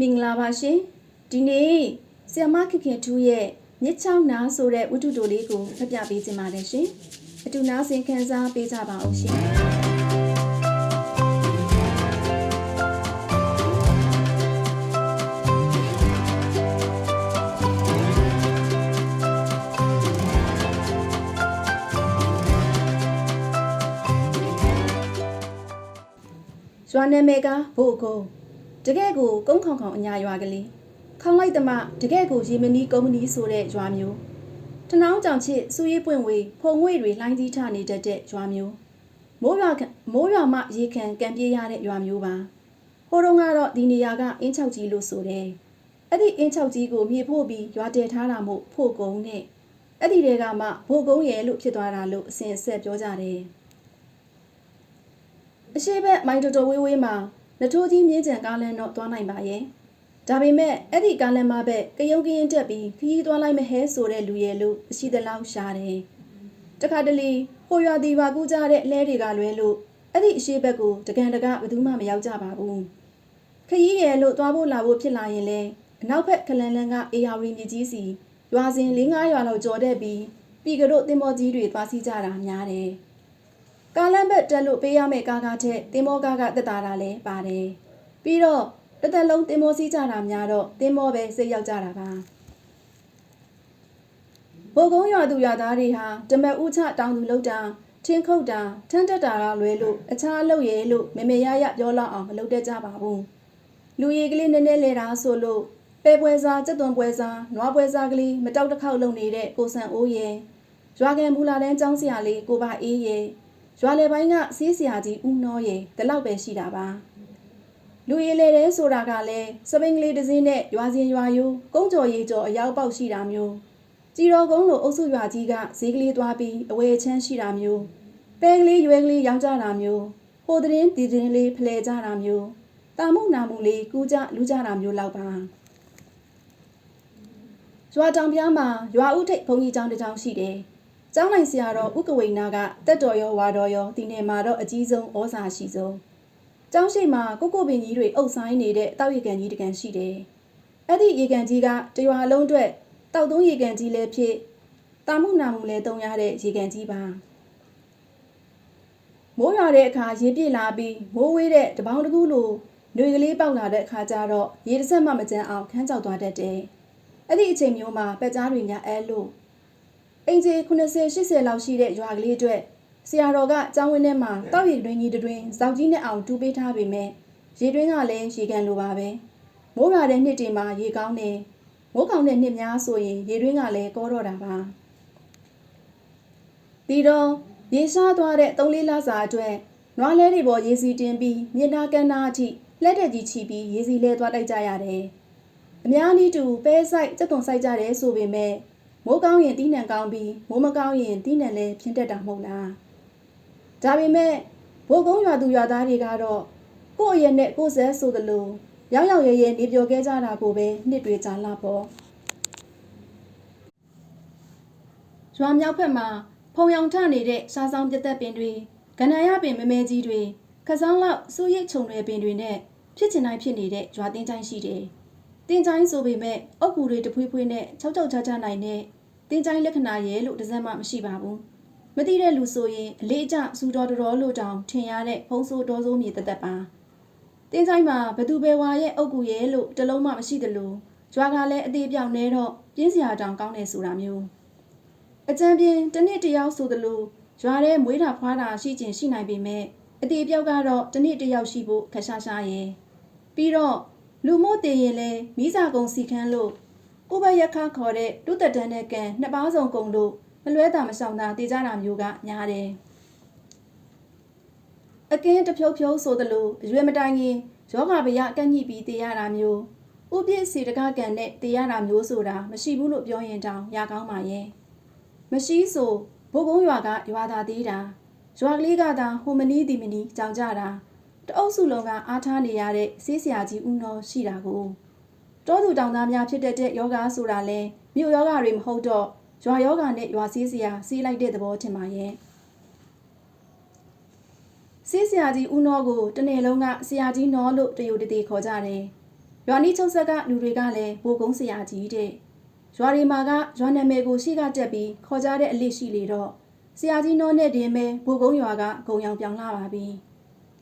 မင်္ဂလာပါရှင်ဒီနေ့ဆီယမခင်ခင်ထူးရဲ့မြစ်ချောင်းနားဆိုတဲ့ဝတ္ထုတိုလေးကိုဖတ်ပြပေးခြင်းပါတယ်ရှင်အတူနားဆင်ခံစားပေးကြပါအောင်ရှင်ရွာနာမည်ကဘို့ကုန်း တကယ့်ကိုကုန်းခေါင်ခေါင်အညာရွာကလေးခေါင်းလိုက်သမားတကယ့်ကိုရေမနီကုန်းမနီဆိုတဲ့ရွာမျိုးထနောင်းကြောင်ချစ်စူရေးပွင့်ဝေးဖုံငွေတွေလှိုင်းကြီးထနေတတ်တဲ့ရွာမျိုးမိုးရွာကမိုးရွာမှရေခံကံပြေးရတဲ့ရွာမျိုးပါဟိုတုန်းကတော့ဒီနေရာကအင်းချောက်ကြီးလို့ဆိုတယ်အဲ့ဒီအင်းချောက်ကြီးကိုမြေဖို့ပြီးရွာတည်ထားတာမို့ဖို့ကုန်းနဲ့အဲ့ဒီတဲကမှဘို့ကုန်းရဲ့လို့ဖြစ်သွားတာလို့အစဉ်အဆက်ပြောကြတယ်အရှိဘက်မိုင်တော်တော်ဝေးဝေးမှာ နထိုးကြီးမြင်းကြံကားလမ်းတော့သွားနိုင်ပါရဲ့ဒါပေမဲ့အဲ့ဒီကားလမ်းမဘက်ကယုံကရင်တက်ပြီးခရီးသွားလိုက်မဟဲဆိုတဲ့လူရဲ့လို့အရှိသလောက်ရှားတယ်တခါတလေဟိုရွာဒီပါကူးကြတဲ့လဲတွေကလွဲလို့အဲ့ဒီအရှိဘက်ကိုတကန်တကဘယ်သူမှမရောက်ကြပါဘူးခရီးရဲ့လို့သွားဖို့လာဖို့ဖြစ်လာရင်လဲအနောက်ဘက်ကလန်လန်ကအေယာရီမြကြီးစီရွာစဉ်၄၅ရွာလောက်ကြော်တဲ့ပြီးပြီးကတော့တင်မောကြီးတွေသွားစီကြတာများတယ် ကားလမ်းဘက်တက်လို့ပေးရမယ့်ကားကားထက်တင်မောကားကတက်တာတာလည်းပါတယ်။ပြီးတော့တစ်သက်လုံးတင်မောစီးကြတာများတော့တင်မောပဲစိတ်ရောက်ကြတာပါ။ဘိုကုန်းရွာသူရွာသားတွေဟာတမက်ဥချတောင်သူလောက်တာထင်းခုတ်တာထန်းတက်တာတော့လွဲလို့အခြားအလုပ်ရဲလို့မေမေရရပြောလောက်အောင်မလုပ်တတ်ကြပါဘူး။လူရည်ကလေးနည်းနည်းလဲတာဆိုလို့ပဲပွဲစားစက်သွန်ပွဲစားနွားပွဲစားကလေးမတောက်တစ်ခေါက်လုံနေတဲ့ကိုဆန်အိုးရဲ့ရွာကန်ဘူလာတန်းចောင်းဆရာလေးကိုပါအေးရဲ့ ရွာလေပိုင်းကစီးစရာကြီးဦးနှောရဲ့ဒီလောက်ပဲရှိတာပါလူရည်လေတဲ့ဆိုတာကလည်းစပိန်ကလေးတစ်စင်းနဲ့ရွာစဉ်ရွာယိုးကုန်းကျော်ရီကျော်အရောက်ပေါက်ရှိတာမျိုးကြည်တော်ကုန်းလိုအုပ်စုရွာကြီးကဈေးကလေးသွားပြီးအဝယ်ချမ်းရှိတာမျိုးပဲကလေးရွယ်ကလေးရောင်းကြတာမျိုးဟိုသတင်းဒီသတင်းလေးဖလှယ်ကြတာမျိုးတာမှုနာမှုလေးကူးကြလူကြတာမျိုးလောက်ပါရွာတောင်ပြားမှာရွာဥထိပ်ဘုံကြီးကျောင်းတစ်ကျောင်းရှိတယ်။ ကျောင်းနိုင်ဆရာတော်ဥက္ကဝိနာကတက်တော်ရောဝါတော်ရောဒီနယ်မှာတော့အကြီးဆုံးဩဇာရှိဆုံး။ကျောင်းရှိမှာကိုကိုပင်ကြီးတွေအုပ်ဆိုင်နေတဲ့တောက်ရေကန်ကြီးတစ်ကန်ရှိတယ်။အဲ့ဒီရေကန်ကြီးကတရွာလုံးအတွက်တောက်သုံးရေကန်ကြီးလည်းဖြစ်တာမှုနာမှုလည်းတုံရတဲ့ရေကန်ကြီးပါ။မိုးရွာတဲ့အခါရေပြည့်လာပြီးမိုးဝေးတဲ့တပေါင်းတစ်ခုလိုຫນွေကလေးပေါက်လာတဲ့အခါကျတော့ရေတစ်စက်မှမကျန်းအောင်ခန်းကြောက်သွားတတ်တယ်။အဲ့ဒီအချိန်မျိုးမှာပက်ကြားတွေများအဲလို့ အင်ဂျီ90 80လောက်ရှိတဲ့ရွာကလေးအတွက်ဆရာတော်ကကျောင်းဝင်းထဲမှာတောက်ရည်တွင်ကြီးတွင်ဇောက်ကြီးနဲ့အောင်တူပေးထားပေမဲ့ရေတွင်းကလည်းရေကန်လိုပါပဲမိုးရွာတဲ့နှစ်တွေမှာရေကောင်းတယ်မိုးကောင်းတဲ့နှစ်များဆိုရင်ရေတွင်းကလည်းကောတော့တာပါပြီးတော့ရေရှားသွားတဲ့၃လေးလစာအတွက်နွားလဲတွေပေါ်ရေစီတင်ပြီးမြင်နာကန်နာအထိလက်တက်ကြီးချီပြီးရေစီလဲသွားတိုက်ကြရတယ်အများနည်းတူပဲဆိုင်စက်သွန်ဆိုင်ကြတယ်ဆိုပေမဲ့ မိုးကောင်းရင်တီးနှံကောင်းပြီးမိုးမကောင်းရင်တီးနှံလည်းဖြင်းတက်တာမဟုတ်လားဒါပေမဲ့ဘိုးကုန်းရွာသူရွာသားတွေကတော့ကိုယ့်ရဲ့နဲ့ကိုယ်ဆက်ဆိုသလိုရောက်ရောက်ရဲရဲနေပြောခဲ့ကြတာကိုပဲနှစ်တွေကြာလာပေါ့ရွာမြောက်ဘက်မှာဖုံရောင်ထနေတဲ့ရှားဆောင်ပြတ်သက်ပင်တွေကန္နာရပင်မမဲကြီးတွေခစောင်းလောက်စူးရိတ်ခြုံတွေပင်တွေနဲ့ဖြစ်ချင်တိုင်းဖြစ်နေတဲ့ရွာတင်းချိုင်းရှိတယ်တင်းချိုင်းဆိုပေမဲ့အုတ်ကူတွေတဖွေးဖွေးနဲ့ချောက်ချောက်ချာချာနိုင်တဲ့ တင်းချိုင်းလက္ခဏာရဲ့လို့တစ်စက်မှမရှိပါဘူးမသိတဲ့လူဆိုရင်အလေးအကျစူတော်တော်လို့တောင်ထင်ရတဲ့ဖုံးဆိုးတော်ဆိုးမြေတက်တက်ပါတင်းချိုင်းမှာဘသူပဲဝါရဲ့အုတ်ကူရဲ့လို့တလုံးမှမရှိသလိုကြွားကလည်းအသေးပြောင်နေတော့ပြင်းစရာတောင်ကောင်းနေဆိုတာမျိုးအကြံပြင်းတစ်နှစ်တစ်ယောက်ဆိုသလိုရွာထဲမွေးတာဖွားတာရှိခြင်းရှိနိုင်ပေမဲ့အသေးပြောက်ကတော့တစ်နှစ်တစ်ယောက်ရှိဖို့ခက်ရှားရှားရဲ့ပြီးတော့လူမို့တည်ရင်လဲမိစာကုံစီခန်းလို့ ကိုဘရက်ခါခေါ်တဲ့တုသက်တန်းတဲ့ကန်နှစ်ပါးစုံကုံတို့မလွဲတာမဆောင်တာတည်ကြတာမျိုးကများတယ်။အကင်းတဖြုတ်ဖြုတ်ဆိုသလိုအရွယ်မတိုင်ခင်ယောဂဗျာကန့်ညှိပြီးတည်ရတာမျိုးဥပြည့်စီတကကန်နဲ့တည်ရတာမျိုးဆိုတာမရှိဘူးလို့ပြောရင်တောင်ရကောင်းပါရဲ့။မရှိဆိုဘိုးကုန်းရွာကရွာသားသေးတာရွာကလေးကသာဟိုမနီးဒီမနီးကြောင်ကြတာတအုပ်စုလုံးကအားထားနေရတဲ့ဆေးဆရာကြီးဦးနော်ရှိတာကို တောသူတောင်သားများဖြစ်တတ်တဲ့ယောဂဆိုတာလဲမြို့ယောဂတွေမဟုတ်တော့ရွာယောဂနဲ့ရွာစည်းစရာစီးလိုက်တဲ့သဘောထင်ပါရဲ့စည်းစရာကြီးဦးနောကိုတနေ့လုံးကဆရာကြီးနော်လို့တယိုတသေးခေါ်ကြတယ်ရွာနီးချုပ်ဆက်ကလူတွေကလည်းဘိုကုန်းဆရာကြီးတဲ့ရွာတွေမှာကရွာနာမည်ကိုရှိကတက်ပြီးခေါ်ကြတဲ့အလစ်ရှိလေတော့ဆရာကြီးနောနဲ့တင်ပဲဘိုကုန်းရွာကဂုံရောင်ပြောင်လာပါပြီ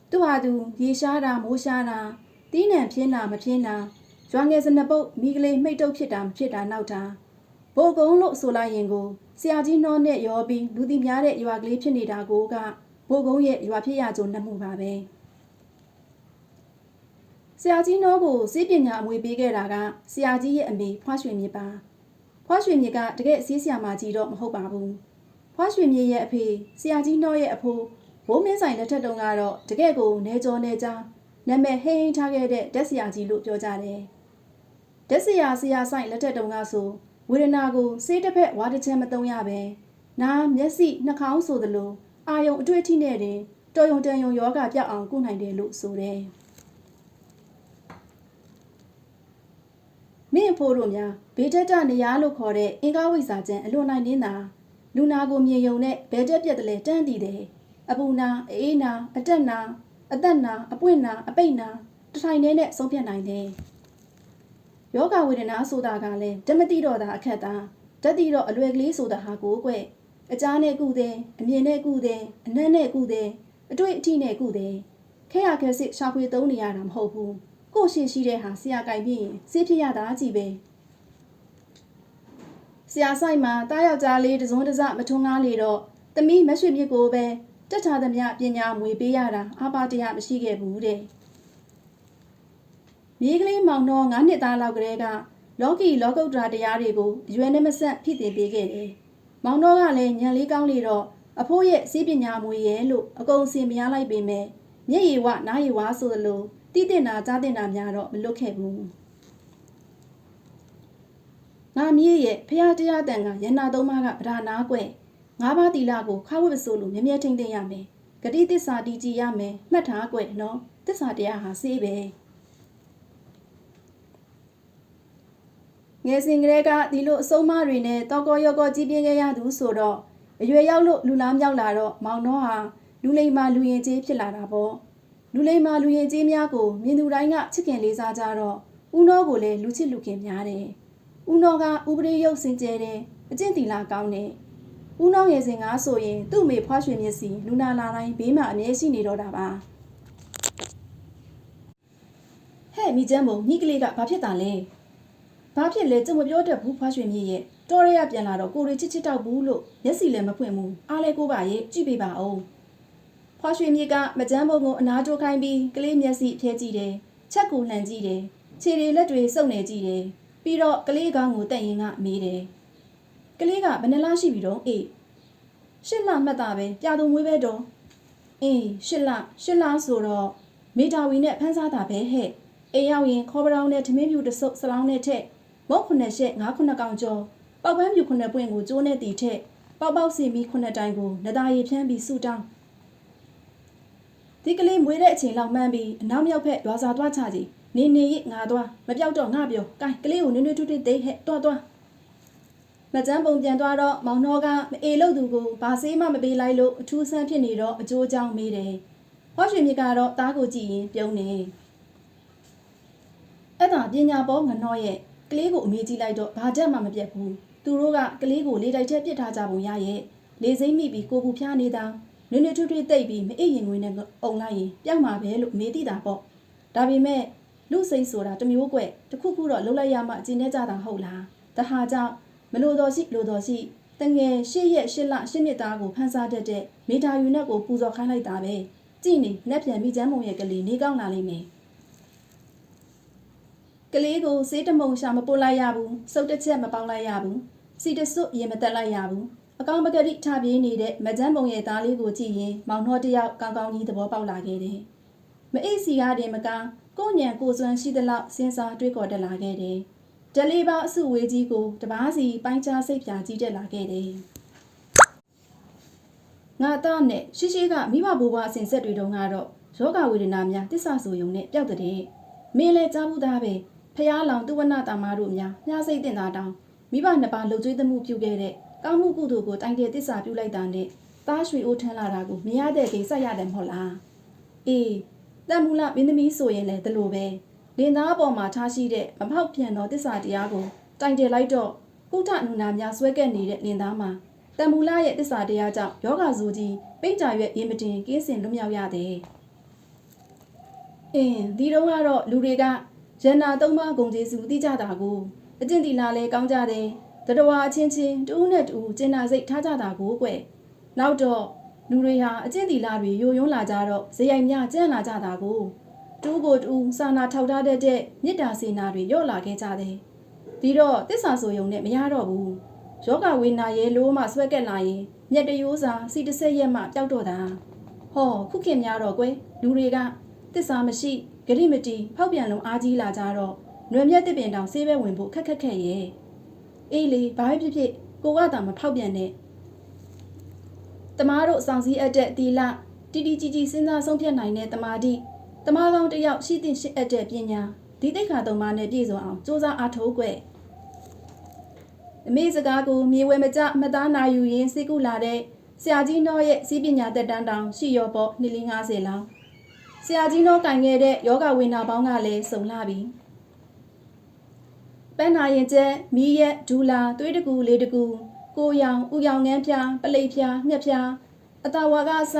သူဟာသူရေရှားတာမိုးရှားတာတီးနှံပြင်းတာမပြင်းတာ ရွာငယ်စနပုတ်မိကလေးမိတ်တုပ်ဖြစ်တာမဖြစ်တာနောက်တာဘိုကုန်းလို့ဆိုလိုက်ရင်ကိုဆရာကြီးနောနဲ့ရောပြီးလူသိများတဲ့ရွာကလေးဖြစ်နေတာကိုကဘိုကုန်းရဲ့ရွာဖြစ်ရကြုံနှမှုပါပဲဆရာကြီးနောကိုစီးပညာအမွေပေးခဲ့တာကဆရာကြီးရဲ့အမေဖွားရွှေမြစ်ပါဖွားရွှေမြစ်ကတကယ်စီးဆရာမကြီးတော့မဟုတ်ပါဘူးဖွားရွှေမြစ်ရဲ့အဖေဆရာကြီးနောရဲ့အဖိုးဘိုးမင်းဆိုင်လက်ထက်တုန်းကတော့တကယ်ကိုနေကြောနေကြောင်းနာမည်ဟိန်းဟိန်းထားခဲ့တဲ့တက်ဆရာကြီးလို့ပြောကြတယ် တက်ဆရာဆရာဆိုင်လက်ထက်တုန်းကဆိုဝေဒနာကိုစေးတစ်ဖက်ဝါတစ်ချက်မသုံးရပဲနားမျက်စိနှာခေါင်းဆိုသလိုအာယုံအတွေ့အထိနဲ့တင်တော်ယုံတန်ယုံယောဂပြောက်အောင်ကုနိုင်တယ်လို့ဆိုတယ်မင်းအဖိုးတို့များဘေးတက်တနေရလို့ခေါ်တဲ့အင်္ဂါဝိဇ္ဇာကျန်အလွန်နိုင်နေတာလူနာကိုမြင်ယုံနဲ့ဘဲတက်ပြက်တယ်လဲတန်းတည်တယ်အပူနာအေးနာအတက်နာအသက်နာအပွင့်နာအပိတ်နာတထိုင်နဲ့နဲ့ဆုံးဖြတ်နိုင်တယ် ယောဂဝေဒနာဆိုတာကလည်းဓမ္မတိတော့တာအခက်သားဓာတ်တိတော့အလွယ်ကလေးဆိုတာဟာကိုကွအကြားနဲ့ကုတယ်အမြင်နဲ့ကုတယ်အနံ့နဲ့ကုတယ်အတွေ့အထိနဲ့ကုတယ်ခဲရခဲစစ်ရှာဖွေသုံးနေရတာမဟုတ်ဘူးကိုရှင်ရှိတဲ့ဟာဆရာကြိုင်ပြီးရင်စေးဖြစ်ရတာကြီးပဲဆရာဆိုင်မှာတားယောက်ျားလေးတစုံတစမထွန်းကားလေတော့တမီးမရွှေမြစ်ကိုပဲတက်ထားသမျှပညာမွေပေးရတာအပါတရားမရှိခဲ့ဘူးတဲ့ မြေကလေးမောင်တော့9နှစ်သားလောက်ကလေးကလောကီလောကုတ္တရာတရားတွေကိုအရွယ်နဲ့မဆက်ဖြစ်တင်ပေးခဲ့တယ်မောင်တော့ကလည်းညံလေးကောင်းလေတော့အဖိုးရဲ့စီးပညာမွေရဲ့လို့အကုန်စင်ပြားလိုက်ပေမဲ့မျက်ရည်ဝနားရည်ဝဆိုသလိုတိတင်တာကြားတင်တာများတော့မလွတ်ခဲ့ဘူးငါမြေးရဲ့ဖះတရားတန်ကရဏသုံးပါးကဗဒါနာကွယ်ငါးပါးတီလာကိုခါဝတ်ပစိုးလို့မြဲမြဲထိမ့်သိမ့်ရမယ်ဂတိသစ္စာတည်ကြည်ရမယ်မှတ်ထားကွယ်နော်သစ္စာတရားဟာစေးပဲ ငယ်စဉ်ကလေးကဒီလိုအဆုံးအမတွေနဲ့တောက်ကောရော့ကောကြီးပြင်းခဲ့ရသူဆိုတော့အရွယ်ရောက်လို့လူလားမြောက်လာတော့မောင်နှောဟာလူလိမ္မာလူရင်ကြီးဖြစ်လာတာပေါ့လူလိမ္မာလူရင်ကြီးများကိုမြင်သူတိုင်းကချစ်ခင်လေးစားကြတော့ဦးနောကိုလည်းလူချစ်လူခင်များတယ်။ဦးနောကဥပဒေရုပ်စင်ကြဲတယ်အကျင့်တီလာကောင်းတယ်။ဦးနောငယ်စဉ်ကဆိုရင်သူ့အမေဖွားရွှေမျက်စီလူနာလာတိုင်းဘေးမှာအမြဲရှိနေတော့တာပါ။ဟဲ့မိကျန်းမုံညီကလေးကဘာဖြစ်တာလဲ။ ဘာဖြစ်လဲကြုံမပြောတတ်ဘူးဖွားရွှေမြင့်ရဲ့တော်ရရပြန်လာတော့ကိုရီချစ်ချစ်တောက်ဘူးလို့မျက်စီလည်းမဖွင့်ဘူး။အားလဲကိုပါရဲ့ကြည့်ပေးပါဦး။ဖွာရွှေမြစ်ကမကြမ်းပုံကိုအနာတိုးခိုင်းပြီးကလေးမျက်စိဖြဲကြည့်တယ်။ချက်ကိုလှန်ကြည့်တယ်။ခြေတွေလက်တွေစုပ်နေကြည့်တယ်။ပြီးတော့ကလေးကောင်းကိုတက်ရင်ကမေးတယ်။ကလေးကဘယ်နှလားရှိပြီတော့အေးရှစ်လမှတ်တာပဲပြသူမွေးပဲတော့အေးရှစ်လရှစ်လဆိုတော့မေတာဝီနဲ့ဖန်းစားတာပဲဟဲ့အိမ်ရောက်ရင်ခေါ်ပတောင်းနဲ့ထမင်းပြူတစ်စုပ်စလောင်းနဲ့ထက် မုတ်ခုနှစ်ရှက်ငါးခုနှစ်ကောင်ကျော်ပောက်ပန်းပြူခုနှစ်ပွင့်ကိုကျိုးနဲ့တီထက်ပေါက်ပေါက်စီမီခုနှစ်တိုင်ကိုနဒါရီဖြန်းပြီးဆူတောင်းဒီကလေးမွေးတဲ့အချိန်လောက်မှန်းပြီးအနောက်မြောက်ဖက်ရွာစာသွားချကြည့်နေနေရငါသွားမပြောက်တော့ငါပြောကိုင်းကလေးကိုနွေ့နွေ့ထွတ်ထွတ်သိဟဲ့တွားတွားမကျန်းပုံပြန်သွားတော့မောင်နှောကမအေလို့သူကိုဘာဆေးမှမပေးလိုက်လို့အထူးဆန်းဖြစ်နေတော့အကျိုးအကြောင်းမေးတယ်ဟောရွှေမြစ်ကတော့တားကိုကြည့်ရင်ပြုံးနေအဲ့ဒါပညာပေါ်ငနောရဲ့ ကလေးကိုအမေးကြည့်လိုက်တော့ဘာတက်မှမပြတ်ဘူးသူတို့ကကလေးကိုလေတိုက်ချက်ပစ်ထားကြပုံရရဲ့လေစိမ့်မိပြီးကိုပူဖျားနေတာနွေနွေထွေးထွေးတိတ်ပြီးမအိပ်ရင်ငွေနဲ့အုံလိုက်ရင်ပြောက်မှာပဲလို့မေးသိတာပေါ့ဒါပေမဲ့လူစိတ်ဆိုတာတစ်မျိုးကွက်တစ်ခုခုတော့လှုပ်လိုက်ရမှအကျဉ်းနဲ့ကြတာဟုတ်လားတဟာကြောင့်မလို့တော်ရှိလို့တော်ရှိတငယ်ရှစ်ရက်ရှစ်လရှစ်နှစ်သားကိုဖန်ဆားတတ်တဲ့မေတာယူနက်ကိုပူဇော်ခိုင်းလိုက်တာပဲကြည့်နေလက်ပြန်ပြီးချမ်းမုံရဲ့ကလေးနေကောင်းလာလိမ့်မယ် ကလေးကိုစေးတမုံရှာမပို့လိုက်ရဘူးစုပ်တစ်ချက်မပေါင်းလိုက်ရဘူးစီတစွတ်ရင်မတက်လိုက်ရဘူးအကောင်ပကတိထပြေးနေတဲ့မကြမ်းပုံရဲ့သားလေးကိုကြည့်ရင်မောင်နှောတယောက်ကောင်းကောင်းကြီးသဘောပေါက်လာခဲ့တယ်။မအိတ်စီရတဲ့မကကိုညံကိုစွမ်းရှိသလောက်စဉ်းစားတွေးခေါ်တက်လာခဲ့တယ်။ဒလေးပါအစုဝေးကြီးကိုတပားစီပိုင်းခြားစိတ်ဖြာကြီးတက်လာခဲ့တယ်။ငါသားနဲ့ရှိရှိကမိဘဘိုးဘွားအစဉ်ဆက်တွေတုန်းကတော့ယောဂဝေဒနာများတစ္ဆာဆိုယုံနဲ့ပျောက်တဲ့မင်းလည်းကြားဘူးသားပဲ ဖះလောင်သူဝနတာမာတို့များညှာစိတ်တင်တာတောင်းမိဘနှစ်ပါးလှုပ်ကြွေးသမှုပြုခဲ့တဲ့ကောင်းမှုကုသိုလ်ကိုတိုင်တဲ့တစ္ဆာပြုလိုက်တာနဲ့သားရွှေအိုးထမ်းလာတာကိုမရတဲ့ကိစ္စရတယ်မဟုတ်လားအေးတန်မူလမင်းသမီးဆိုရင်လည်းဒီလိုပဲလင်သားအပေါ်မှာထားရှိတဲ့မဖောက်ပြန်သောတစ္ဆာတရားကိုတိုင်တယ်လိုက်တော့ကုထနုနာများဆွဲကပ်နေတဲ့လင်သားမှာတမ္မူလရဲ့တစ္ဆာတရားကြောင့်ယောဂဇူကြီးပိတ်ကြရွက်ရင်မတင်ကင်းစင်လွတ်မြောက်ရသည်အင်းဒီတော့ကတော့လူတွေက ရန်နာသုံးပါးဂုံကျေးစုသိကြတာကိုအကျင့်တီလာလဲကောင်းကြတယ်တတဝါအချင်းချင်းတူးနဲ့တူးကျင်နာစိတ်ထားကြတာကိုကွယ်နောက်တော့လူတွေဟာအကျင့်တီလာတွေယိုယွန်းလာကြတော့ဇယိုင်များကျန်းလာကြတာကိုတူးကိုတူးစာနာထောက်ထားတတ်တဲ့မေတ္တာစေနာတွေရော့လာခဲ့ကြတယ်။ဒီတော့တစ္ဆာဆိုယုံနဲ့မရတော့ဘူး။ယောဂဝေနာရဲလို့မှဆွဲကက်လာရင်မျက်တရိုးစာစီတစ်ဆက်ရက်မှပျောက်တော့တာ။ဟောခုခင်များတော့ကွယ်လူတွေကတစ္ဆာမရှိ ဂရိမတီဖောက်ပြန်လုံးအားကြီးလာကြတော့နွယ်မြက်တစ်ပင်တောင်ဆေးပဲဝင်ဖို့ခက်ခက်ခက်ရဲ့။အေးလေဘာပဲဖြစ်ဖြစ်ကိုကတာမဖောက်ပြန်နဲ့။တမားတို့စောင့်စည်းအပ်တဲ့တီလာတီတီကြီးကြီးစဉ်းစားဆုံးဖြတ်နိုင်တဲ့တမာတိတမားကောင်းတစ်ယောက်ရှိသင့်ရှိအပ်တဲ့ပညာဒီတိတ်ခါသုံးပါးနဲ့ပြည့်စုံအောင်စူးစမ်းအားထုတ်ွယ်အမေစကားကိုမြေဝဲမကြမသားနာယူရင်းစိတ်ကူလာတဲ့ဆရာကြီးနောရဲ့စီးပညာတက်တန်းတောင်ရှိရောပေါ့နှစ်လ50လောက် ဆရာကြီးနောကင်ခဲ့တဲ့ယောဂဝေနာပေါင်းကလည်းစုံလာပြီပန်းနာရင်ကျဲမီးရက်ဒူလာသွေးတကူလေးတကူကိုရောင်ဥရောင်ငန်းဖျားပလိတ်ဖျားငှက်ဖျားအတာဝါကအစ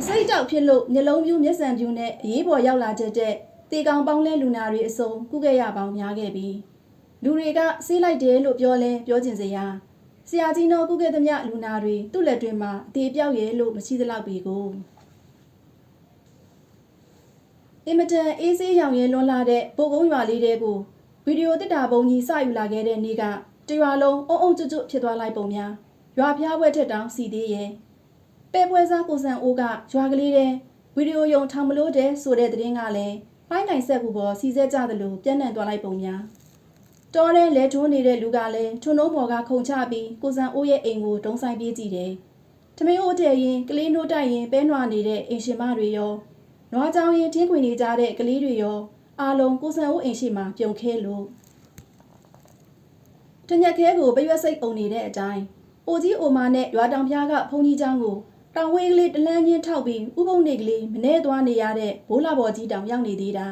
အစိတ်တောက်ဖြစ်လို့မျက်လုံးပြူးမျက်စံပြူးနဲ့အရေးပေါ်ရောက်လာတဲ့တဲ့တေကောင်ပေါင်းလဲလူနာတွေအစုံကုခဲ့ရပေါင်းများခဲ့ပြီလူတွေကဆေးလိုက်တယ်လို့ပြောလဲပြောကျင်စရာဆရာကြီးတော်ကုခဲ့သမျှလူနာတွေသူ့လက်တွင်မှာအသေးပြောက်ရဲလို့မရှိသလောက်ပြီကို အင်မတန်အေးဆေးရောင်ရဲလွန်လာတဲ့ပိုကုန်းရွာလေးတဲကိုဗီဒီယိုတစ်တာပုံကြီးစယူလာခဲ့တဲ့နေ့ကတရွာလုံးအုံအုံကျွတ်ကျွတ်ဖြစ်သွားလိုက်ပုံများရွာဖျားဘွက်ထက်တောင်စီသေးရဲ့ပဲပွဲစားကိုစံအိုးကရွာကလေးတဲ့ဗီဒီယိုယုံထောင်မလို့တဲ့ဆိုတဲ့သတင်းကလည်းဖိုင်းနိုင်ဆက်ကူပေါ်စီစဲကြသလိုပြန့်နှံ့သွားလိုက်ပုံများတော်တဲ့လဲထိုးနေတဲ့လူကလည်းထွန်းလုံးပေါ်ကခုန်ချပြီးကိုစံအိုးရဲ့အိမ်ကိုတုံးဆိုင်ပြေးကြည့်တယ်။ထမင်းအိုးတဲ့ရင်ကလေးနိုးတိုက်ရင်ပဲနွားနေတဲ့အိမ်ရှင်မတွေရော နွားကြောင်ရင်ထင်းခွင်နေကြတဲ့ကလေးတွေရောအားလုံးကိုစံအိုးအိမ်ရှိမှပြုံခဲလို့တညက်ခဲကိုပရွက်စိတ်အုံနေတဲ့အတိုင်းအိုကြီးအိုမာနဲ့ရွာတောင်ဖျားကဘုံကြီးချောင်းကိုတောင်ဝေးကလေးတလန်းချင်းထောက်ပြီးဥပုံနေကလေးမနေသွားနေရတဲ့ဘိုးလာဘော်ကြီးတောင်ရောက်နေသေးတာ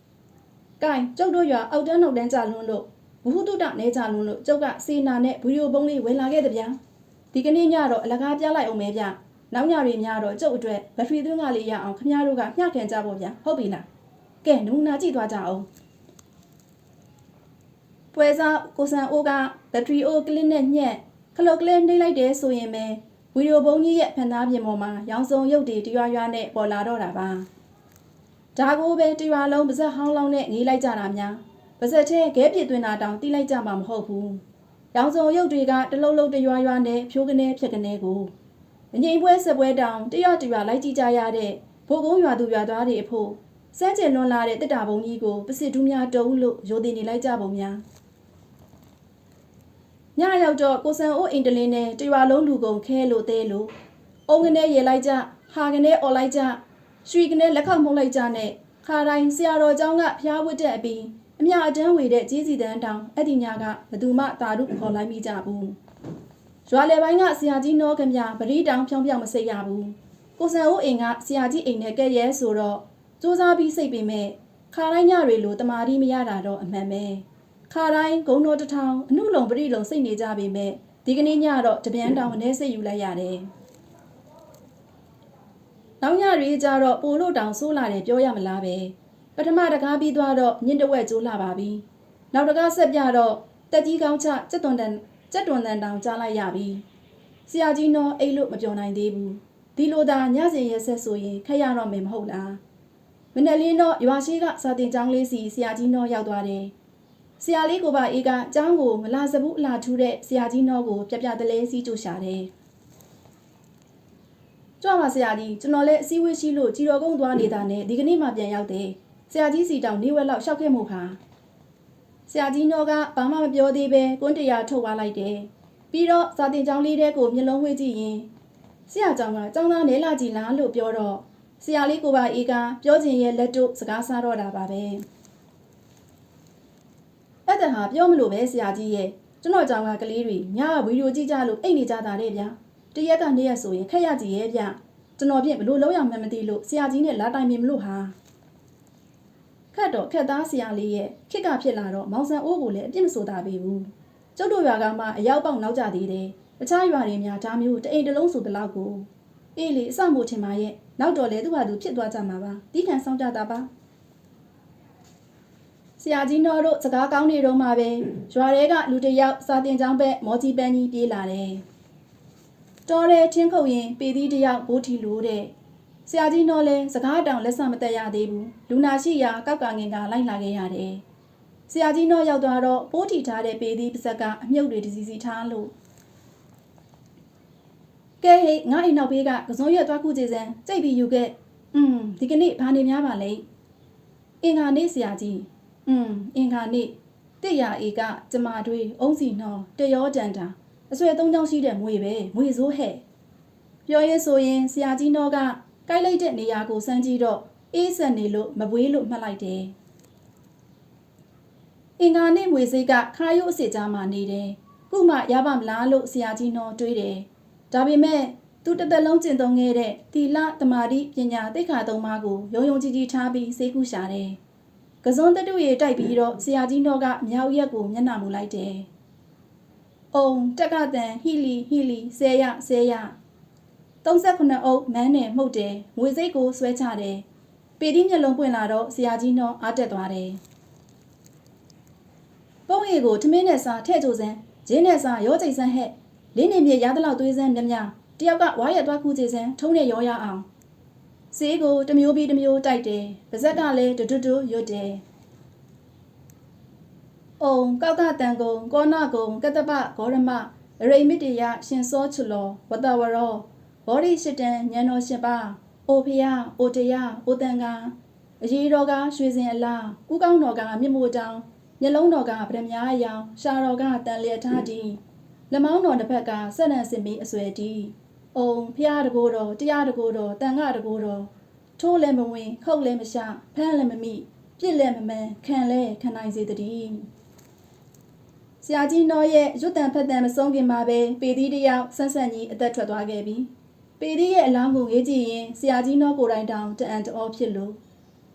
။ကဲကျုပ်တို့ရွာအောက်တန်းနှုတ်တန်းကြလွန်းလို့ဘဟုတုတနေကြလွန်းလို့ကျုပ်ကစေနာနဲ့ဗီဒီယိုပုံးလေးဝင်လာခဲ့တဲ့ဗျာ။ဒီကနေ့ညတော့အလကားပြလိုက်အောင်ပဲဗျ။ နောက်ညတွေညတော့ကျုပ်အတွက်ဘက်ထရီသွင်းကလေးရအောင်ခမည်းတော်ကမျှခင်ကြဖို့ဗျာ။ဟုတ်ပြီလား။ကဲနူနာကြည့်သွားကြအောင်။ပွဲစားကိုစံအိုးကဘက်ထရီအိုကလစ်နဲ့ညက်ခလုတ်ကလေးနှိမ့်လိုက်တယ်ဆိုရင်ပဲဗီဒီယိုပုံကြီးရဲ့ဖန်သားပြင်ပေါ်မှာရောင်စုံရုပ်တွေတရွာရွာနဲ့ပေါ်လာတော့တာပါဒါကိုပဲတရွာလုံးပါဇက်ဟောင်းလောင်းနဲ့ငေးလိုက်ကြတာများပါဇက်ထဲခဲပြစ်သွင်းတာတောင်တီးလိုက်ကြမှာမဟုတ်ဘူးရောင်စုံရုပ်တွေကတလုံးလုံးတရွာရွာနဲ့ဖြိုးကနေဖြက်ကနေကို အငိမ့်ပွဲဆက်ပွဲတောင်တရွာတရွာလိုက်ကြည့်ကြရတဲ့ဘိုးကုန်းရွာသူရွာသားတွေအဖို့စမ်းကျင်လွန်လာတဲ့တစ်တာပုံကြီးကိုပစစ်တူးများတုံးလို့ရိုသေနေလိုက်ကြပုံများညရောက်တော့ကိုစံအိုးအိမ်တလင်းနဲ့တရွာလုံးလူကုန်ခဲလို့တဲလို့အုံကနေရေလိုက်ကြဟာကနေអော်လိုက်ကြရွှေကနေလက်ခောက်မှုတ်လိုက်ကြနဲ့ခါတိုင်းဆရာတော်เจ้าကဖျားဝတ်တဲ့အပြီးအမြအတန်းဝေတဲ့ကြီးစီတန်းတောင်အဲ့ဒီညကဘသူမှတာရုခေါ်လိုက်မိကြဘူး ရွာလေပိုင်းကဆရာကြီးနောကမြပရိတောင်ဖြောင်းပြောင်းမစိတ်ရဘူးကိုစံအိုးအိမ်ကဆရာကြီးအိမ်နဲ့ကဲ့ရဲဆိုတော့စူးစားပြီးစိတ်ပေမဲ့ခါတိုင်းညတွေလိုတမာတိမရတာတော့အမှန်ပဲခါတိုင်းဂုံတော်တထောင်အမှုလုံပရိလုံစိတ်နေကြပေမဲ့ဒီကနေ့ညတော့တပြန်တောင်အနေစိတ်ယူလိုက်ရတယ်။နောက်ညတွေကြတော့ပိုလို့တောင်ဆိုးလာတယ်ပြောရမလားပဲ။ပထမတကားပြီးသွားတော့ညင်တဝက်ကျိုးလာပါပြီ။နောက်တကားဆက်ပြတော့တက်ကြီးကောင်းချစက်တွန်တန် စက်တွန်တန်တောင်ကြားလိုက်ရပြီ။ဆရာကြီးတော့အိတ်လို့မပြောနိုင်သေးဘူး။ဒီလိုသာညစဉ်ရက်ဆက်ဆိုရင်ခက်ရတော့မယ်မဟုတ်လား။မနေ့လေးတော့ရွာရှိကစာတင်ကျောင်းလေးစီဆရာကြီးတော့ရောက်သွားတယ်။ဆရာလေးကိုပါအေးကကျောင်းကိုမလာစဘူးအလာထူးတဲ့ဆရာကြီးနောကိုပြပြတလဲစီးကြိုရှာတယ်။ကြွပါဆရာကြီးကျွန်တော်လည်းအစည်းအဝေးရှိလို့ကြီးတော်ကုန်းသွားနေတာနဲ့ဒီကနေ့မှပြန်ရောက်တယ်။ဆရာကြီးစီတောင်နေဝက်လောက်ရှောက်ခဲ့မှုပါ။ ဆရာကြီးနောကဘာမှမပြောသေးပဲကွန်းတရားထုတ်သွားလိုက်တယ်။ပြီးတော့စာတင်ကျောင်းလေးတဲကိုမျက်လုံးဝှေ့ကြည့်ရင်ဆရာကျောင်းကကျောင်းသားနဲလာကြည်လားလို့ပြောတော့ဆရာလေးကိုပါအေးကပြောချင်ရဲ့လက်တို့စကားစားတော့တာပါပဲ။အဲ့ဒါဟာပြောမလို့ပဲဆရာကြီးရဲ့ကျွန်တော်ကြောင့်ကကလေးတွေညဗီဒီယိုကြည့်ကြလို့အိတ်နေကြတာတဲ့ဗျာတရက်ကနေရက်ဆိုရင်ခက်ရကြည့်ရဲ့ဗျကျွန်တော်ဖြင့်ဘလို့လုံးရမှန်းမသိလို့ဆရာကြီးနဲ့လာတိုင်မင်မလို့ဟာ ခတ်တော့ခက်သားဆရာလေးရဲ့ခစ်ကဖြစ်လာတော့မောင်ဆန်အိုးကိုလည်းအပြစ်မဆိုတာပေဘူးကျုပ်တို့ရွာကမှအရောက်ပေါက်နောက်ကြသေးတယ်တခြားရွာတွေများဒါမျိုးတအိမ်တစ်လုံးဆိုတလောက်ကိုအေးလေအစမို့ထင်ပါရဲ့နောက်တော့လေသူ့ဟာသူဖြစ်သွားကြမှာပါတီးခံဆောင်ကြတာပါဆရာကြီးတော်တို့စကားကောင်းနေတော့မှပဲရွာထဲကလူတစ်ယောက်စာတင်ကျောင်းဘက်မော်ကြီးပန်းကြီးပြေးလာတယ်တော်တယ်ချင်းခုတ်ရင်ပေသီးတစ်ယောက်ဘိုးထီလို့တဲ့ ဆရာကြီးတော့လဲစကားတောင်လက်ဆမတက်ရသေးဘူးလူနာရှိရာကောက်ကငင်ကလိုက်လာခဲ့ရတယ်ဆရာကြီးတော့ရောက်သွားတော့ပိုးထီထားတဲ့ပေသီးပစက်ကအမြုပ်တွေတစီစီထားလို့ကဲဟေးငါအိမ်နောက်ဘေးကကစုံရက်သွားခုကြည်စမ်းကြိတ်ပြီးယူခဲ့อืมဒီကနေ့ဘာနေများပါလဲအင်္ဂါနေ့ဆရာကြီးอืมအင်္ဂါနေ့တစ်ရာအေကကျမတွေအုံးစီနှောတရောတန်တာအဆွဲသုံးချောင်းရှိတဲ့မွေပဲမွေစိုးဟဲ့ ပြောရဲဆိုရင်ဆရာကြီးတော့က ကိုက်လိုက်တဲ့နေရာကိုစမ်းကြည့်တော့အေးဆက်နေလို့မပွေးလို့မှတ်လိုက်တယ်။အင်္ဂါနေ့မွေစိတ်ကခါရုပ်အစ်စ်ကြားမှာနေတယ်။ခုမှရပါမလားလို့ဆရာကြီးတော့တွေးတယ်။ဒါပေမဲ့သူတစ်သက်လုံးကျင့်သုံးခဲ့တဲ့သီလတမာတိပညာသိက္ခာသုံးပါးကိုယုံယုံကြည်ကြည်ထားပြီးစိတ်ကူးရှာတယ်။ကစုံတတုရေတိုက်ပြီးတော့ဆရာကြီးတော့ကမြောက်ရက်ကိုမျက်နှာမူလိုက်တယ်။အုံတက်ကတန်ဟီလီဟီလီဆဲရဆဲရ 39အုပ်မန်းနဲ့မှုတ်တယ်ငွေစိတ်ကိုဆွဲချတယ်ပေတိမျက်လုံးပွင့်လာတော့ဆရာကြီးနှောအားတက်သွားတယ်ပုံရည်ကိုထမင်းနဲ့စားထဲ့ကြိုစမ်းဂျင်းနဲ့စားရောကြိတ်စမ်းဟဲ့လင်းနေမြေရသလောက်သွေးစမ်းမြမြတယောက်ကဝါရက်သွားခုကြည့်စမ်းထုံးနဲ့ရောရအောင်စေးကိုတစ်မျိုးပြီးတစ်မျိုးတိုက်တယ်ပါဇက်ကလည်းတူတူတူရွတ်တယ်အုံကောက်ကတန်ကုံကောနာကုံကတ္တပဂေါရမအရိမစ်တရရှင်စောချူလောဝတဝရော ဘောဓိရှိတံဉာဏ်တော်ရှင်ပါအိုဖယားအိုတရားအိုတန်ကအရေးတော်ကရွှေစင်အလားကုကောင်းတော်ကမြင့်မို့တောင်မျက်လုံးတော်ကဗရမ ्या အယောင်ရှာတော်ကတန်လျက်ထားတီလက်မောင်းတော်တစ်ဖက်ကဆက်လန့်စင်ပြီးအဆွဲတီအုံဖယားတကိုးတော်တရားတကိုးတော်တန်ခတကိုးတော်ထိုးလည်းမဝင် ခုတ်လည်းမရှဖမ်းလည်းမမိပြစ်လည်းမမှန်ခံလည်းခံနိုင်စေတည်းဆရာကြီးတော်ရဲ့ရွတ်တန်ဖက်တန်မဆုံးခင်မှာပဲပေသီးတယောက်ဆန်းဆန်းကြီးအသက်ထွက်သွားခဲ့ပြီ ပေသီးရဲ့အလောင်းကိုငေးကြည့်ရင်ဆရာကြီးတော်ကိုယ်တိုင်တောင်တအံ့တော်ဖြစ်လို့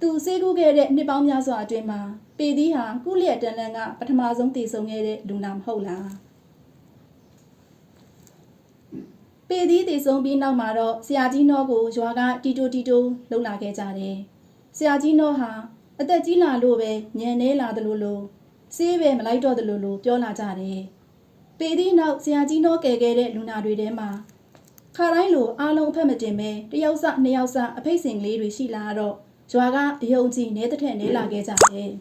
သူစေးကူးခဲ့တဲ့နှစ်ပေါင်းများစွာအတွင်းမှာပေသီးဟာကုလျက်တန်လန်ကပထမဆုံးတည်ဆုံခဲ့တဲ့လူနာမဟုတ်လားပေသီးတည်ဆုံပြီးနောက်မှာတော့ဆရာကြီးတော်ကိုရွာကတီတိုတီတိုလှုပ်လာခဲ့ကြတယ်ဆရာကြီးတော်ဟာအသက်ကြီးလာလို့ပဲညံနေလာတယ်လို့လို့စေးပဲမလိုက်တော့တယ်လို့လို့ပြောလာကြတယ်ပေသီးနောက်ဆရာကြီးတော်ကယ်ခဲ့တဲ့လူနာတွေထဲမှာ ခါတိုင်းလိုအားလုံးအဖက်မတင်ပဲတယောက်စနှစ်ယောက်စအဖိတ်စင်ကလေးတွေရှိလာတော့ရွာကအယုံကြည်နဲတဲ့ထက်နဲလာခဲ့ကြတယ်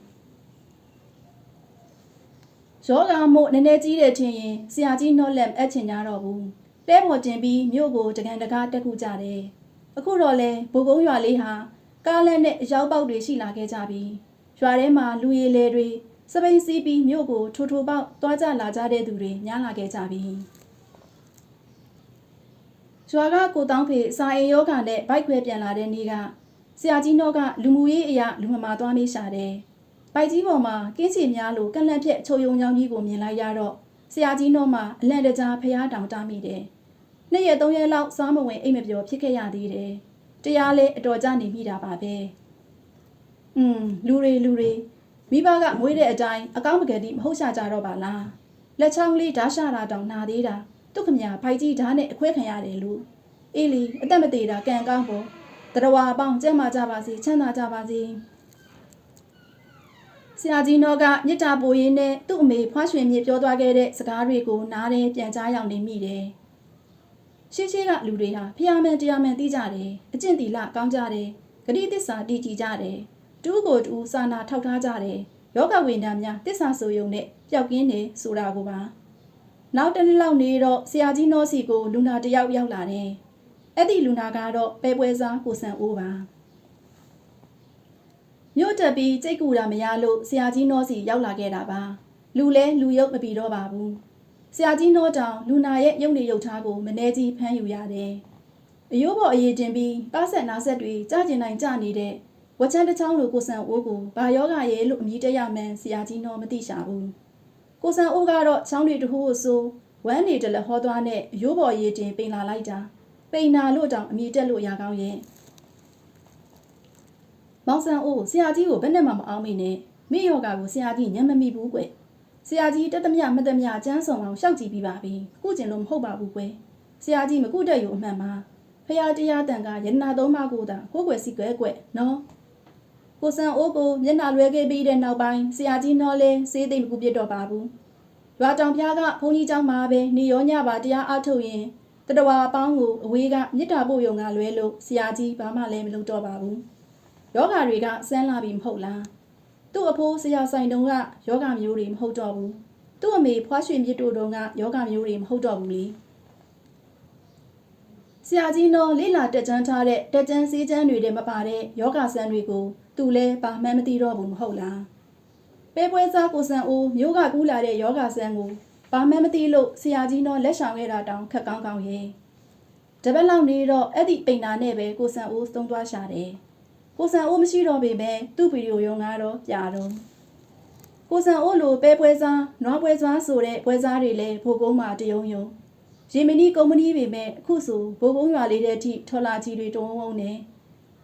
ယောဂမို့နည်းနည်းကြီးတယ်ထင်ရင်ဆရာကြီးနော့လက်အပ်ချင်ကြတော့ဘူးတဲပေါ်တင်ပြီးမြို့ကိုတကန်တကားတက်ခုကြတယ်အခုတော့လဲဘိုးကုန်းရွာလေးဟာကားလက်နဲ့အရောက်ပေါက်တွေရှိလာခဲ့ကြပြီရွာထဲမှာလူရည်လေတွေစပိန်စီးပြီးမြို့ကိုထိုးထိုးပေါက်သွားကြလာကြတဲ့သူတွေများလာခဲ့ကြပြီ ရွာကကိုတောင်းဖေစာအိမ်ယောဂနဲ့ဘိုက်ခွဲပြန်လာတဲ့နေ့ကဆရာကြီးနော့ကလူမှုရေးအရာလူမမာသွားမေးရှာတယ်။ဘိုက်ကြီးပေါ်မှာကင်းချီများလိုကန့်လန့်ဖြက်ချုပ်ယုံချောင်းကြီးကိုမြင်လိုက်ရတော့ဆရာကြီးနော့မှအလန့်တကြားဖျားတောင်တားမိတယ်။နှစ်ရက်သုံးရက်လောက်စားမဝင်အိမ်မပြောဖြစ်ခဲ့ရသေးတယ်။တရားလဲအတော်ကြနေမိတာပါပဲ။อืมလူတွေလူတွေမိဘကမွေးတဲ့အတိုင်းအကောင်းပကတိမဟုတ်ရှာကြတော့ပါလား။လက်ချောင်းလေးဓာရှာတာတောင်နာသေးတာ။ သူ့ခမညာဖိုက်ကြီးဓာနဲ့အခွဲခံရတယ်လို့အေးလီအသက်မသေးတာကံကောင်းပေါ်တရဝါပေါင်းကျမ်းမာကြပါစေချမ်းသာကြပါစေဆရာကြီးနောကမြစ်တာပိုရင်းနဲ့သူ့အမေဖွားရွှင်မြေပြောသွားခဲ့တဲ့စကားတွေကိုနားထဲပြန်ကြားရောက်နေမိတယ်ရှေးရှေးကလူတွေဟာဖျားမှန်တရားမှန်သိကြတယ်အကျင့်တီလကောင်းကြတယ်ဂတိသစ္စာတည်ကြည်ကြတယ်တူးကိုတူးစာနာထောက်ထားကြတယ်ယောဂဝိန္ဒာများသစ္စာဆိုယုံနဲ့ပျောက်ကင်းတယ်ဆိုတာကိုပါ နောက်တစ်နှစ်လောက်နေတော့ဆရာကြီးနောစီကိုလူနာတယောက်ရောက်လာတယ်အဲ့ဒီလူနာကတော့ပဲပွဲစားကိုဆန်အိုးပါမြို့တက်ပြီးကြိတ်ကူတာမရလို့ဆရာကြီးနောစီရောက်လာခဲ့တာပါလူလဲလူရုပ်မပြီးတော့ပါဘူးဆရာကြီးနောတောင်လူနာရဲ့ရုပ်နေရုပ်ထားကိုမနှဲကြီးဖမ်းယူရတယ်အယိုးပေါ်အရေးတင်ပြီးပါဆက်နာဆက်တွေကြာကျင်နိုင်ကြနေတဲ့ဝချမ်းတစ်ချောင်းလိုကိုဆန်အိုးကိုဘာယောဂရဲ့လို့အမည်တရမှန်ဆရာကြီးနောမသိရှာဘူး ကိုဆန်အိုးကတော့ချောင်းတွေတဟိုးဆိုဝမ်းနေတလဟောသွားနဲ့ရိုးပေါ်ရေးတင်ပိန်လာလိုက်တာပိန်နာလို့တောင်အမိတက်လို့ရကောင်းရဲ့မောင်ဆန်အိုးဆရာကြီးကိုဘယ်နဲ့မှမအောင်မိနဲ့မိယောဂါကိုဆရာကြီးညံမမိဘူးကွယ်ဆရာကြီးတက်သမျှမတက်မျှကျန်းဆောင်အောင်ရှောက်ကြည့်ပြီးပါပြီကုကျင်လို့မဟုတ်ပါဘူးကွယ်ဆရာကြီးမကုတတ်ယူအမှန်ပါဖရာတရားတန်ကယန္နာသုံးပါးကိုသာကိုယ်ွယ်စီကွယ်ကွယ်နော် ကိုဆန်အိုးကိုမျက်နှာလွဲခဲ့ပြီးတဲ့နောက်ပိုင်းဆရာကြီးနော်လဲစေးသိမ့်မကူပြစ်တော့ပါဘူးရွာတောင်ဖျားကဘုန်းကြီးเจ้าမှာပဲနေရောညပါတရားအားထုတ်ရင်တတဝါအပေါင်းကိုအဝေးကမြစ်တာပို့ယုံကလွဲလို့ဆရာကြီးဘာမှလည်းမလုပ်တော့ပါဘူး ယောဂါတွေကဆန်းလာပြီမဟုတ်လားသူ့အဖိုးဆရာဆိုင်တုံးကယောဂါမျိုးတွေမဟုတ်တော့ဘူးသူ့အမေဖွားရွှေမြစ်တို့တုံးကယောဂါမျိုးတွေမဟုတ်တော့ဘူးလေ ဆရာကြီးနော်လေးလာတက်ချမ်းထားတဲ့တက်ချမ်းစေးချမ်းတွေတဲ့မပါတဲ့ယောဂါဆန်းတွေကိုသူလဲပါမှန်းမသိတော့ဘူးမဟုတ်လားပဲပွဲစားကိုဆန်အိုးမျိုးကကူးလာတဲ့ယောဂါဆန်းကိုပါမှန်းမသိလို့ဆရာကြီးနော်လက်ဆောင်ခဲ့တာတောင်ခက်ကောင်းကောင်းရဲ့တပတ်လောက်နေတော့အဲ့ဒီပိန်နာနဲ့ပဲကိုဆန်အိုးသုံးသွားရှာတယ်ကိုဆန်အိုးမရှိတော့ပေမဲ့သူ့ဗီဒီယိုရုံကတော့ကြာတော့ကိုဆန်အိုးလိုပဲပွဲစားနွားပွဲစားဆိုတဲ့ပွဲစားတွေလည်းဘိုးကုန်းမှာတယုံယုံ ရေမနီကုမ္ပဏီပေမဲ့အခုဆိုဘိုးကုန်းရွာလေးတဲ့အထိထော်လာကြီးတွေတုံးဝုံနေ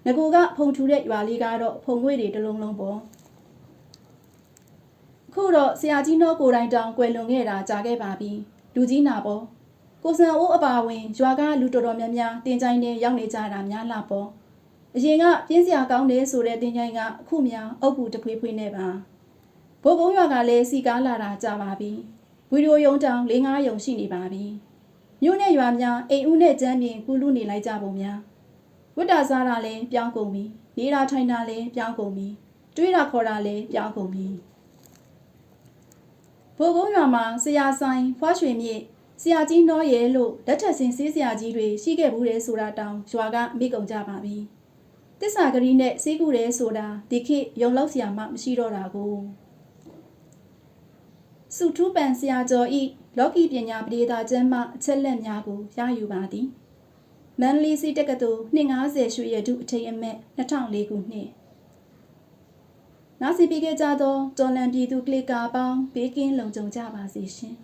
ငကိုကဖုန်ထူတဲ့ရွာလေးကတော့ဖုန်ငွေတွေတစ်လုံးလုံးပေါ့အခုတော့ဆရာကြီးတော့ကိုယ်တိုင်တောင်ကွယ်လွန်ခဲ့တာကြာခဲ့ပါပြီလူကြီးနာပေါ့ကိုဆန်အိုးအပါဝင်ရွာကလူတော်တော်များများတင်ကြိုင်းနဲ့ရောက်နေကြတာများလာပေါ့အရင်ကပြင်းစရာကောင်းတယ်ဆိုတဲ့တင်ချိုင်းကအခုမှအုပ်ကူတခွေးဖွေးနေပါဘိုးကုန်းရွာကလည်းစီကားလာတာကြာပါပြီဗီဒီယိုရုံတောင်၄၅ရုံရှိနေပါပြီ မြို့နဲ့ရွာများအိမ်ဦးနဲ့ကျန်းပြင်ကူးလူနေလိုက်ကြပုံများဝတ္တာစားတာလည်းပြောင်းကုန်ပြီနေတာထိုင်တာလည်းပြောင်းကုန်ပြီတွေးတာခေါ်တာလည်းပြောင်းကုန်ပြီဘိုးကုန်းရွာမှာဆရာဆိုင်ဖွားရွှေမြင့်ဆရာကြီးနှောရဲလို့လက်ထက်စင်ဆေးဆရာကြီးတွေရှိခဲ့ဘူးတဲ့ဆိုတာတောင်ရွာကမိကုန်ကြပါပြီတစ္ဆာဂရီနဲ့စေးကူတယ်ဆိုတာဒီခေတ်ယုံလောက်စရာမှမရှိတော့တာကို စုထူးပန်ဆရာကျော်ဤလောကီပညာပဒေသာကျမ်းမှအချက်လက်များကိုရယူပါသည်မန်လီစီတက္ကသိုလ်250ရွှေရတုအထိမ်းအမှတ်2004ခုနှစ်နာစီပေးခဲ့ကြသောတော်လန်ပြည်သူကလစ်ကာပေါင်းဘေးကင်းလုံခြုံကြပါစေရှင်